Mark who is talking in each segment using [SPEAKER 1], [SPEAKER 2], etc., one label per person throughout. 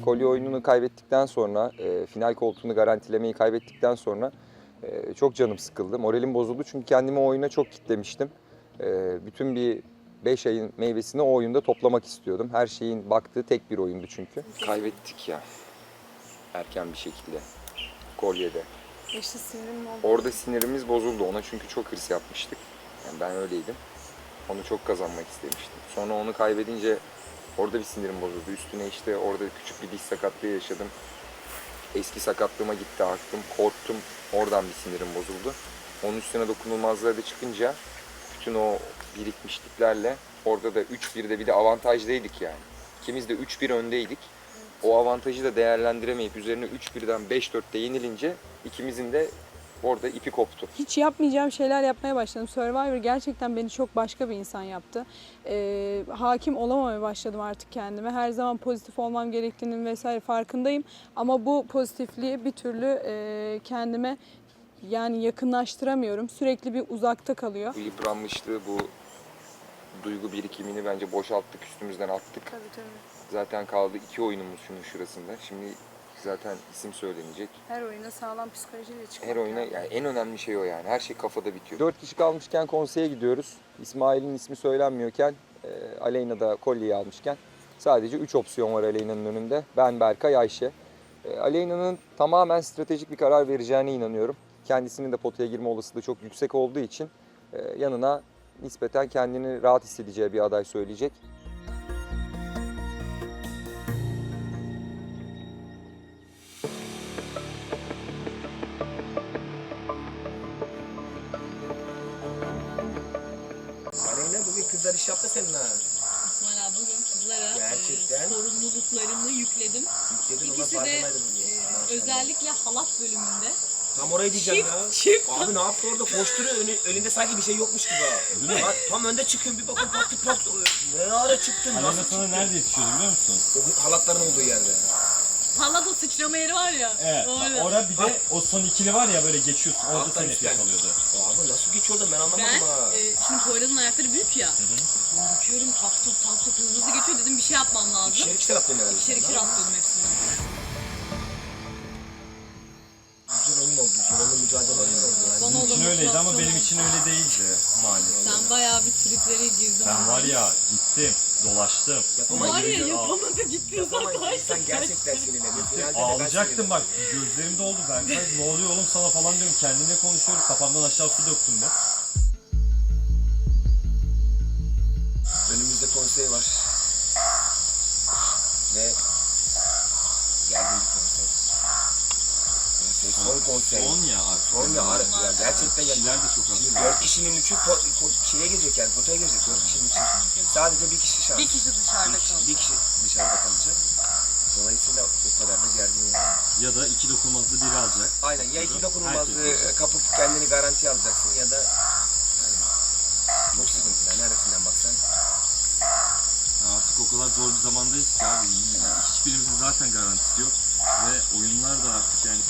[SPEAKER 1] kolye oyununu kaybettikten sonra, e, final koltuğunu garantilemeyi kaybettikten sonra e, çok canım sıkıldı. Moralim bozuldu çünkü kendimi o oyuna çok kitlemiştim. E, bütün bir 5 ayın meyvesini o oyunda toplamak istiyordum. Her şeyin baktığı tek bir oyundu çünkü. Kaybettik ya. Erken bir şekilde. Kolyede.
[SPEAKER 2] İşte sinirim oldu.
[SPEAKER 1] Orada sinirimiz bozuldu. Ona çünkü çok hırs yapmıştık. Yani ben öyleydim. Onu çok kazanmak istemiştim. Sonra onu kaybedince orada bir sinirim bozuldu. Üstüne işte orada küçük bir diş sakatlığı yaşadım. Eski sakatlığıma gitti aklım. Korktum. Oradan bir sinirim bozuldu. Onun üstüne dokunulmazlığa da çıkınca bütün o birikmişliklerle orada da 3-1'de bir de avantajdaydık yani. İkimiz de 3-1 öndeydik. O avantajı da değerlendiremeyip üzerine 3-1'den 5-4'te yenilince ikimizin de orada ipi koptu.
[SPEAKER 2] Hiç yapmayacağım şeyler yapmaya başladım. Survivor gerçekten beni çok başka bir insan yaptı. Ee, hakim olamamaya başladım artık kendime. Her zaman pozitif olmam gerektiğinin vesaire farkındayım. Ama bu pozitifliği bir türlü e, kendime yani yakınlaştıramıyorum. Sürekli bir uzakta kalıyor.
[SPEAKER 1] Bu yıpranmışlığı, bu duygu birikimini bence boşalttık, üstümüzden attık.
[SPEAKER 2] Tabii tabii.
[SPEAKER 1] Zaten kaldı iki oyunumuz şunun şurasında. Şimdi zaten isim söylenecek.
[SPEAKER 2] Her oyuna sağlam psikolojiyle çıkmak.
[SPEAKER 1] Her oyuna yani en önemli şey o yani. Her şey kafada bitiyor. Dört kişi kalmışken konseye gidiyoruz. İsmail'in ismi söylenmiyorken, e, Aleyna da kolyeyi almışken sadece üç opsiyon var Aleyna'nın önünde. Ben, Berkay, Ayşe. E, Aleyna'nın tamamen stratejik bir karar vereceğine inanıyorum. Kendisinin de potaya girme olasılığı çok yüksek olduğu için e, yanına nispeten kendini rahat hissedeceği bir aday söyleyecek.
[SPEAKER 3] Kızlar iş yaptı senin ha.
[SPEAKER 4] İsmail abi bugün kızlara
[SPEAKER 3] Gerçekten.
[SPEAKER 4] e, sorumluluklarını yükledim.
[SPEAKER 3] Yükledin ona
[SPEAKER 4] İkisi de
[SPEAKER 3] farkındaydım
[SPEAKER 4] e.
[SPEAKER 3] Maşallah.
[SPEAKER 4] özellikle halat bölümünde.
[SPEAKER 3] Tam orayı diyeceğim ya.
[SPEAKER 4] çift.
[SPEAKER 3] Abi ne yaptı orada koşturuyor önü, önünde sanki bir şey yokmuş gibi ha. Bak, tam önde çıkıyorum bir bakın patlık patlık. Ne ara çıktın
[SPEAKER 5] Aleyna
[SPEAKER 3] nasıl
[SPEAKER 5] sana
[SPEAKER 3] çıktın?
[SPEAKER 5] nerede yetişiyordu biliyor musun?
[SPEAKER 3] O halatların olduğu yerde.
[SPEAKER 4] O sıçrama yeri var ya.
[SPEAKER 5] Evet.
[SPEAKER 4] Orada.
[SPEAKER 5] Orada bir de o son ikili var ya böyle geçiyorsun. Orada
[SPEAKER 3] Alttan
[SPEAKER 5] seni
[SPEAKER 3] üstten.
[SPEAKER 5] nefes alıyordu.
[SPEAKER 3] Abi nasıl geçiyor orada ben anlamadım
[SPEAKER 4] Ben
[SPEAKER 3] ha.
[SPEAKER 4] e, şimdi Poyraz'ın ayakları büyük ya. Ben bakıyorum tak tut tak tut hızlı hızlı geçiyor dedim bir şey yapmam lazım.
[SPEAKER 3] İkişer ikişer attın herhalde.
[SPEAKER 4] İkişer ikişer atlıyordum hepsinden.
[SPEAKER 5] Öyleydi ama benim için öyle değildi maalesef.
[SPEAKER 4] Sen bayağı bir triplere girdin.
[SPEAKER 5] Ben var ya gittim, dolaştım.
[SPEAKER 3] Yapamayız.
[SPEAKER 4] Var ya yapamadı gitti uzaklaştı.
[SPEAKER 3] İnsan gerçekten sinirleniyor. Finalde de ben
[SPEAKER 5] Ağlayacaktım bak. Gözlerim doldu ben. ne oluyor oğlum sana falan diyorum. Kendime konuşuyorum. Kafamdan aşağı su döktüm be.
[SPEAKER 3] Konsey, son
[SPEAKER 5] ya artık.
[SPEAKER 3] Son ya, ar- ya gerçekten ya.
[SPEAKER 5] Kişiler de çok az.
[SPEAKER 3] Şimdi dört kişinin üçü po- po- şeye girecek yani potaya girecek dört kişinin üçü. Sadece bir kişi şans.
[SPEAKER 4] Bir kişi dışarıda kaldı.
[SPEAKER 3] bir kişi dışarıda kalacak. Dolayısıyla o kadar da gergin yani.
[SPEAKER 5] Ya da iki dokunmazlı biri alacak.
[SPEAKER 3] Aynen ya iki dokunulmazlığı
[SPEAKER 5] Herkes
[SPEAKER 3] kapıp kendini garantiye alacaksın ya da yani çok sıkıntılı yani neresinden baksan.
[SPEAKER 5] Ya Artık o kadar zor bir zamandayız ki abi. Hiçbirimizin zaten garantisi yok. Ve oyunlar da artık yani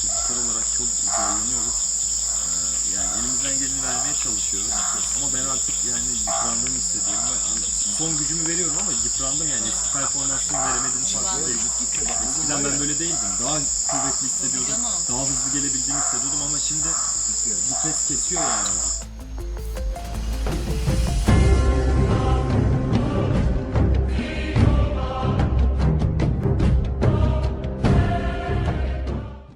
[SPEAKER 5] çalışıyoruz. Ama ben artık yani yıprandığımı hissediyorum. Ve hani son gücümü veriyorum ama yıprandım yani. Eski performansımı veremediğim farkındayım. Eskiden ben böyle değildim. Daha kuvvetli hissediyordum. Daha hızlı gelebildiğimi hissediyordum ama şimdi vites kesiyor yani.